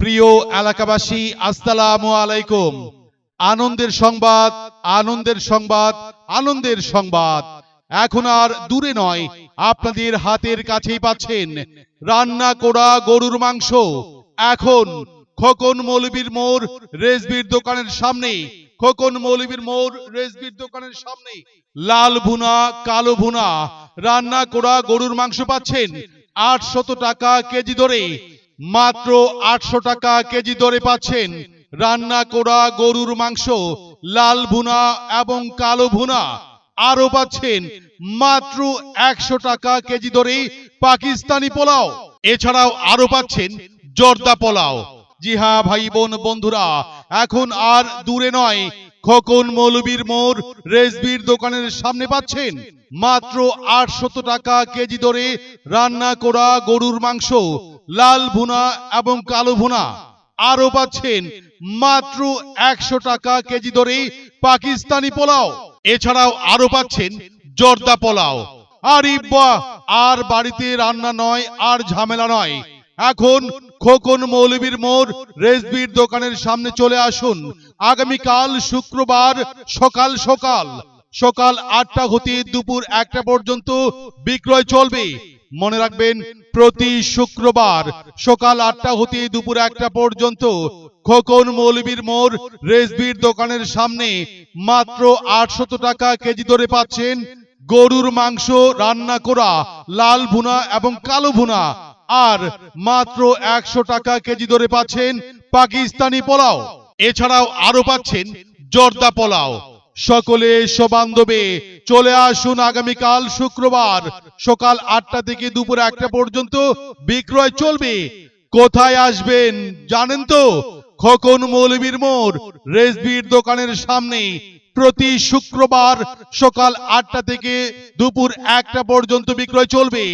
প্রিয় এলাকাবাসী, আসসালামু আলাইকুম। আনন্দের সংবাদ আনন্দের সংবাদ আনন্দের সংবাদ। এখন আর দূরে নয়, আপনাদের হাতের কাছেই পাচ্ছেন রান্না করা গরুর মাংস। এখন খোকন মৌলবীর মোড়, রেজবির দোকানের সামনে, খোকন মৌলবীর মোড়, রেজবির দোকানের সামনে। লাল ভুনা, কালো ভুনা, রান্না করা গরুর মাংস পাচ্ছেন আটশত টাকা কেজি দরে মাত্র আটশো টাকা কেজি দরে পাচ্ছেন রান্না করা গরুর মাংস, লাল ভুনা এবং কালো ভুনা। আরও পাচ্ছেন মাত্র একশো টাকা কেজি দরে পাকিস্তানি পোলাও। এছাড়াও আরও পাচ্ছেন জর্দা পোলাও। জি হ্যাঁ ভাই বোন, বন্ধুরা, এখন আর দূরে নয়। খোকন মৌলবীর মোড় রেজবির দোকানের সামনে পাচ্ছেন মাত্র আটশত টাকা কেজি দরে রান্না করা গরুর মাংস। লাল ভুনা এবং কালো ভুনা। আরও পাচ্ছেন মাত্র একশো টাকা কেজি দরে পাকিস্তানি পোলাও। এছাড়াও আরও পাচ্ছেন জর্দা পোলাও। আর বাহ, আর বাড়িতে রান্না নয়, আর ঝামেলা নয়। এখন খোকন মৌলবীর মোড় রেজবির দোকানের সামনে চলে আসুন। আগামীকাল শুক্রবার সকাল সকাল। সকাল আটটা হতে দুপুর একটা পর্যন্ত বিক্রয় চলবে। মনে রাখবেন, প্রতি শুক্রবার সকাল আটটা হতে দুপুর একটা পর্যন্ত খোকন মৌলবীর মোড় রেজবির দোকানের সামনে মাত্র আটশত টাকা কেজি দরে পাচ্ছেন গরুর মাংস, রান্না করা, লাল ভুনা এবং কালো ভুনা। আর মাত্র একশো টাকা কেজি দরে পাচ্ছেন পাকিস্তানি পোলাও। এছাড়াও আরও পাচ্ছেন জর্দা পোলাও। সকলে সবান্ধবে চলে আসুন আগামীকাল শুক্রবার সকাল আটটা থেকে দুপুর একটা পর্যন্ত। বিক্রয় চলবে। কোথায় আসবেন জানেন তো? খোকন মৌলবীর মোড়, রেসবির দোকানের সামনে। প্রতি শুক্রবার সকাল আটটা থেকে দুপুর একটা পর্যন্ত বিক্রয় চলবে।